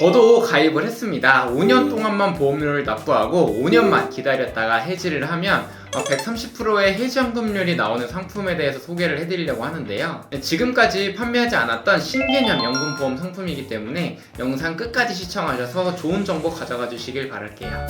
저도 가입을 했습니다. 5년 동안만 보험료를 납부하고 5년만 기다렸다가 해지를 하면 130%의 해지연금률이 나오는 상품에 대해서 소개를 해드리려고 하는데요. 네, 지금까지 판매하지 않았던 신개념 연금보험 상품이기 때문에 영상 끝까지 시청하셔서 좋은 정보 가져가 주시길 바랄게요.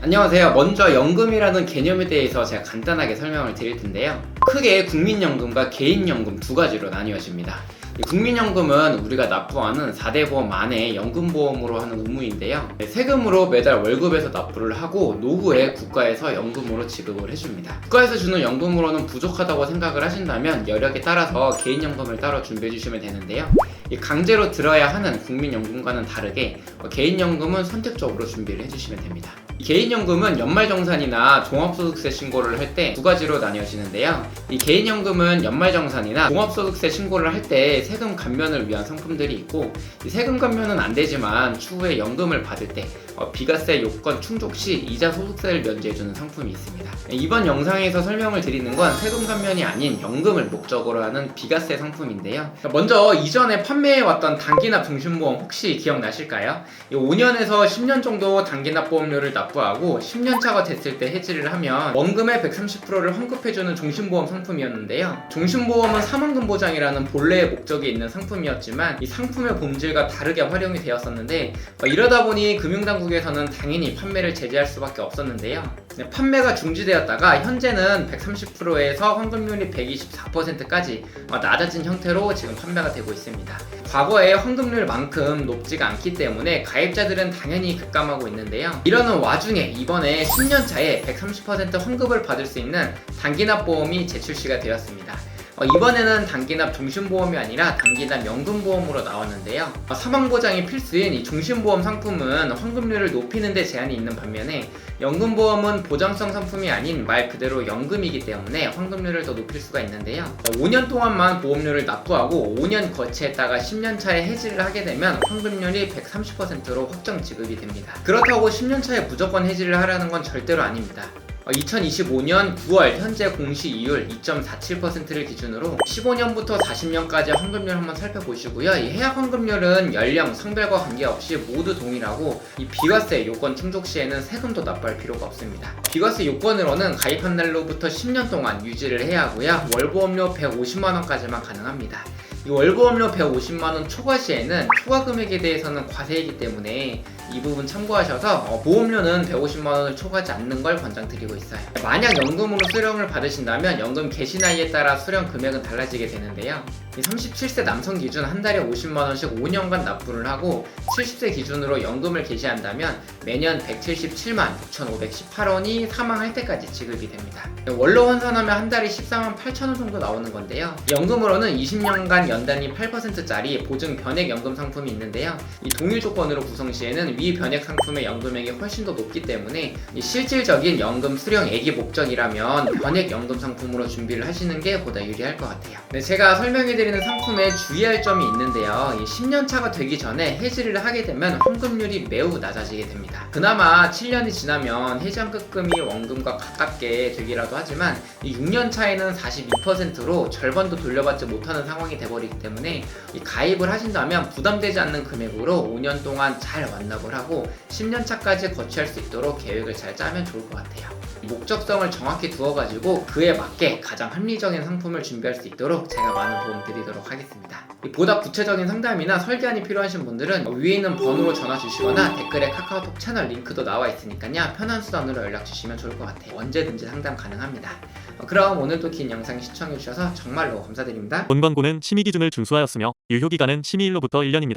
안녕하세요. 먼저 연금이라는 개념에 대해서 제가 간단하게 설명을 드릴 텐데요. 크게 국민연금과 개인연금 두 가지로 나뉘어집니다. 이 국민연금은 우리가 납부하는 4대 보험 안에 연금보험으로 하는 의무인데요. 세금으로 매달 월급에서 납부를 하고 노후에 국가에서 연금으로 지급을 해줍니다. 국가에서 주는 연금으로는 부족하다고 생각을 하신다면 여력에 따라서 개인연금을 따로 준비해 주시면 되는데요. 이 강제로 들어야 하는 국민연금과는 다르게 어, 개인연금은 선택적으로 준비를 해주시면 됩니다. 이 개인연금은 연말정산이나 종합소득세 신고를 할 때 두 가지로 나뉘어지는데요. 이 개인연금은 연말정산이나 종합소득세 신고를 할 때 세금 감면을 위한 상품들이 있고 이 세금 감면은 안 되지만 추후에 연금을 받을 때 어, 비과세 요건 충족 시 이자 소득세를 면제해주는 상품이 있습니다. 이번 영상에서 설명을 드리는 건 세금 감면이 아닌 연금을 목적으로 하는 비과세 상품인데요. 먼저 이전에 판매해왔던 단기납 중심보험 혹시 기억나실까요? 5년에서 10년 정도 단기납 보험료를 납부 하고 10년 차가 됐을 때 해지를 하면 원금의 130%를 환급해주는 종신보험 상품이었는데요. 종신보험은 사망금 보장이라는 본래의 목적이 있는 상품이었지만 이 상품의 본질과 다르게 활용이 되었었는데 어, 이러다 보니 금융당국에서는 당연히 판매를 제재할 수밖에 없었는데요. 네, 판매가 중지되었다가 현재는 130%에서 환급률이 124%까지 어, 낮아진 형태로 지금 판매가 되고 있습니다. 과거에 환급률만큼 높지가 않기 때문에 가입자들은 당연히 급감하고 있는데요. 이러는 와중에 이번에 10년 차에 130% 환급을 받을 수 있는 단기납 보험이 재출시가 되었습니다. 어, 이번에는 단기납 종신보험이 아니라 단기납 연금보험으로 나왔는데요. 어, 사망보장이 필수인 이 종신보험 상품은 환급률을 높이는 데 제한이 있는 반면에 연금보험은 보장성 상품이 아닌 말 그대로 연금이기 때문에 환급률을 더 높일 수가 있는데요. 어, 5년 동안만 보험료를 납부하고 5년 거치했다가 10년 차에 해지를 하게 되면 환급률이 130%로 확정 지급이 됩니다. 그렇다고 10년 차에 무조건 해지를 하라는 건 절대로 아닙니다. 2025년 9월 현재 공시 이율 2.47%를 기준으로 15년부터 40년까지 환급률 한번 살펴보시고요. 이 해약 환급률은 연령, 성별과 관계없이 모두 동일하고 이 비과세 요건 충족 시에는 세금도 납부할 필요가 없습니다. 비과세 요건으로는 가입한 날로부터 10년 동안 유지를 해야 하고요. 월보험료 150만 원까지만 가능합니다. 이 월보험료 150만원 초과 시에는 초과 금액에 대해서는 과세이기 때문에 이 부분 참고하셔서 어, 보험료는 150만원을 초과하지 않는 걸 권장드리고 있어요. 만약 연금으로 수령을 받으신다면 연금 개시 나이에 따라 수령 금액은 달라지게 되는데요. 이 37세 남성 기준 한 달에 50만원씩 5년간 납부를 하고 70세 기준으로 연금을 개시한다면 매년 177만 6,518원이 사망할 때까지 지급이 됩니다. 원로 환산하면 한 달에 14만 8천원 정도 나오는 건데요. 연금으로는 20년간 연단위 8%짜리 보증 변액 연금 상품이 있는데요. 이 동일 조건으로 구성 시에는 위 변액 상품의 연금액이 훨씬 더 높기 때문에 이 실질적인 연금 수령액이 목적이라면 변액 연금 상품으로 준비를 하시는 게 보다 유리할 것 같아요. 네, 제가 설명해드리는 상품에 주의할 점이 있는데요. 이 10년 차가 되기 전에 해지를 하게 되면 환급률이 매우 낮아지게 됩니다. 그나마 7년이 지나면 해지환급금이 원금과 가깝게 되기라도 하지만 이 6년 차에는 42%로 절반도 돌려받지 못하는 상황이 돼버 리기 때문에 이 가입을 하신다면 부담되지 않는 금액으로 5년 동안 잘 완납을 하고 10년 차까지 거치할 수 있도록 계획을 잘 짜면 좋을 것 같아요. 목적성을 정확히 두어가지고 그에 맞게 가장 합리적인 상품을 준비할 수 있도록 제가 많은 도움 드리도록 하겠습니다. 이 보다 구체적인 상담이나 설계안이 필요하신 분들은 위에 있는 번호로 전화 주시거나 댓글에 카카오톡 채널 링크도 나와 있으니까요. 편한 수단으로 연락 주시면 좋을 것 같아요. 언제든지 상담 가능합니다. 어, 그럼 오늘도 긴 영상 시청해주셔서 정말로 감사드립니다. 본 권고는 심의 기준을 준수하였으며 유효 기간은 심의일로부터 1년입니다.